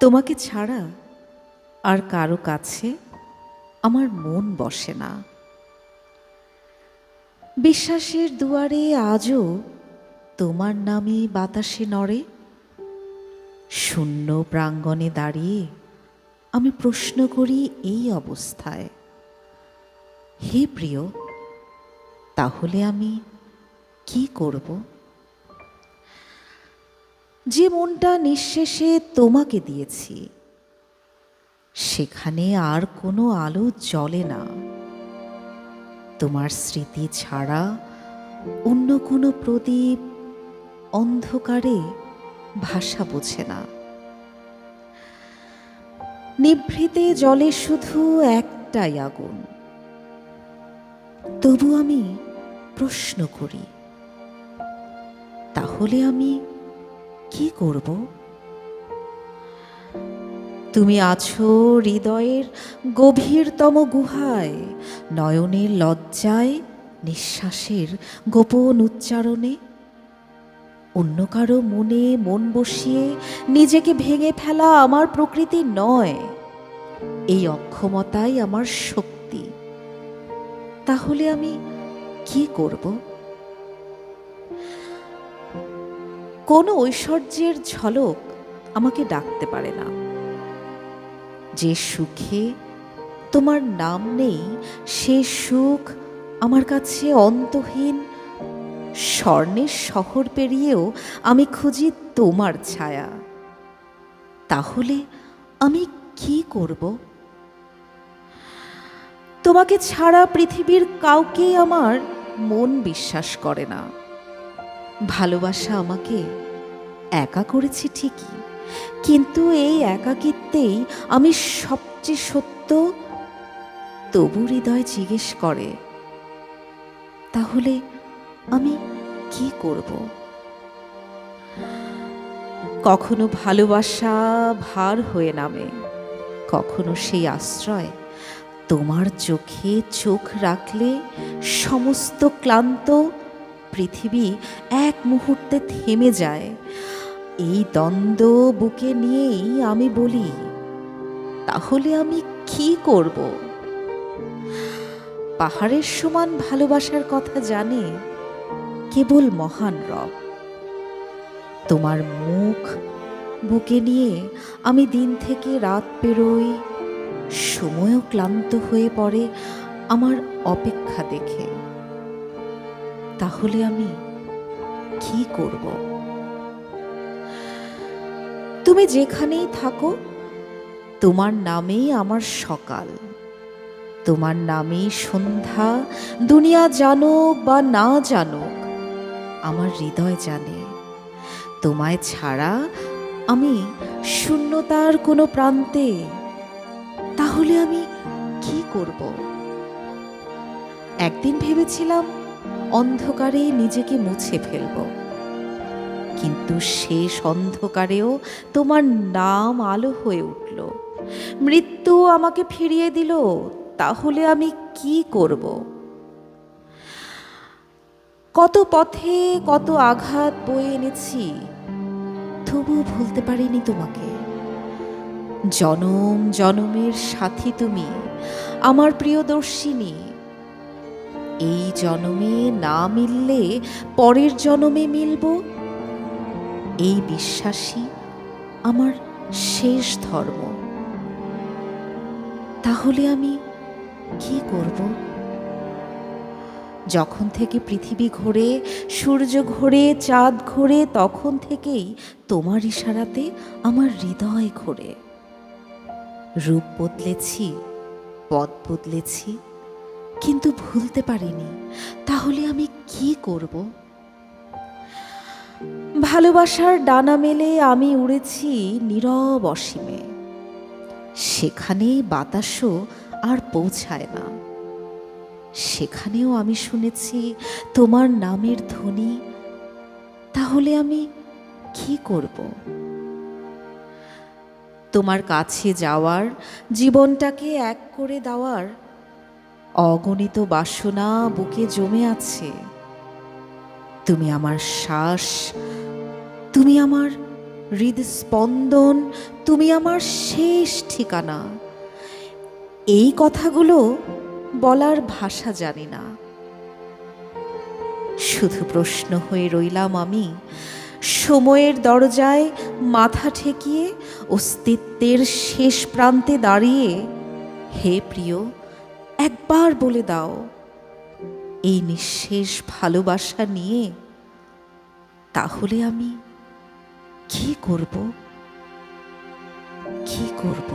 তোমাকে ছাড়া আর কারও কাছে আমার মন বসে না। বিশ্বাসের দুয়ারে আজও তোমার নামে বাতাসে নড়ে। শূন্য প্রাঙ্গণে দাঁড়িয়ে আমি প্রশ্ন করি এই অবস্থায়, হে প্রিয়, তাহলে আমি কি করব? যে মনটা নিঃশেষে তোমাকে দিয়েছি, সেখানে আর কোনো আলো জ্বলে না। তোমার স্মৃতি ছাড়া অন্য কোনো প্রদীপ অন্ধকারে ভাষা বোঝে না। নিভৃতে জলে শুধু একটাই আগুন। তবু আমি প্রশ্ন করি, তাহলে আমি কি করব? তুমি আছো হৃদয়ের গভীরতম গুহায় নয়নের লজ্জায়, নিঃশ্বাসের গোপন উচ্চারণে। অন্য কারও মনে মন বসিয়ে নিজেকে ভেঙে ফেলা আমার প্রকৃতি নয়, এই অক্ষমতাই আমার শক্তি। তাহলে আমি কি করব? কোনো ঐশ্বর্যের ঝলক আমাকে ডাকতে পারে না। যে সুখে তোমার নাম নেই, সে সুখ আমার কাছে অন্তহীন। স্বর্ণের শহর পেরিয়েও আমি খুঁজি তোমার ছায়া। তাহলে আমি কি করব? তোমাকে ছাড়া পৃথিবীর কাউকেই আমার মন বিশ্বাস করে না। ভালোবাসা আমাকে একা করেছে ঠিকই, কিন্তু এই একাকিত্বেই আমি সবচেয়ে সত্য তবু হৃদয় জিজ্ঞেস করে, তাহলে আমি কি করব? কখনো ভালোবাসা ভার হয়ে নামে, কখনো সেই আশ্রয় তোমার চোখে চোখ রাখলে সমস্ত ক্লান্ত পৃথিবী এক মুহূর্তে থেমে যায়। এই দ্বন্দ্ব বুকে নিয়েই আমি বলি, তাহলে আমি কি করব? পাহাড়ের সমান ভালোবাসার কথা জানে কেবল মহান রব। তোমার মুখ বুকে নিয়ে আমি দিন থেকে রাত পেরোই, সময়ও ক্লান্ত হয়ে পড়ে আমার অপেক্ষা দেখে। তাহলে আমি কি করব? তুমি যেখানেই থাকো, তোমার নামেই আমার সকাল। তোমার নামেই সন্ধ্যা, দুনিয়া জানুক বা না জানুক, আমার হৃদয় জানে। তোমায় ছাড়া আমি শূন্যতার কোনো প্রান্তে, তাহলে আমি কি করব? একদিন ভেবেছিলাম অন্ধকারে নিজেকে মুছে ফেলব। কিন্তু শেষ অন্ধকারেও তোমার নাম আলো হয়ে উঠল। মৃত্যু আমাকে ফিরিয়ে দিল, তাহলে আমি কি করব? কত পথে কত আঘাত বয়ে এনেছি, তবুও ভুলতে পারিনি তোমাকে। জনম জনমের সাথী তুমি, আমার প্রিয়দর্শিনী এই জনমে না মিললে পরের জনমে মিলব? এই বিশ্বাসী আমার শেষ ধর্ম। তাহলে আমি কি করব? যখন থেকে পৃথিবী ঘোরে, সূর্য ঘোরে, চাঁদ ঘোরে, তখন থেকেই তোমার ইশারাতে আমার হৃদয় ঘোরে। রূপ বদলেছি, পথ বদলেছি কিন্তু ভুলতে পারিনি। তাহলে আমি কি করব? ভালোবাসার ডানা মেলে আমি উড়েছি নীরব অসীমে। সেখানে বাতাসও আর পৌঁছায় না। সেখানেও আমি শুনেছি তোমার নামের ধ্বনি। তাহলে আমি কি করব? তোমার কাছে যাওয়ার, জীবনটাকে এক করে দেওয়ার অগণিত বাসনা বুকে জমে আছে। তুমি আমার শ্বাস, তুমি আমার হৃদস্পন্দন, তুমি আমার শেষ ঠিকানা। এই কথাগুলো বলার ভাষা জানি না। শুধু প্রশ্ন হয়ে রইলাম আমি, সময়ের দরজায় মাথা ঠেকিয়ে অস্তিত্বের শেষ প্রান্তে দাঁড়িয়ে, হে প্রিয় একবার বলে দাও এই নিঃশেষ ভালোবাসা নিয়ে তাহলে আমি কি করব? কি করব?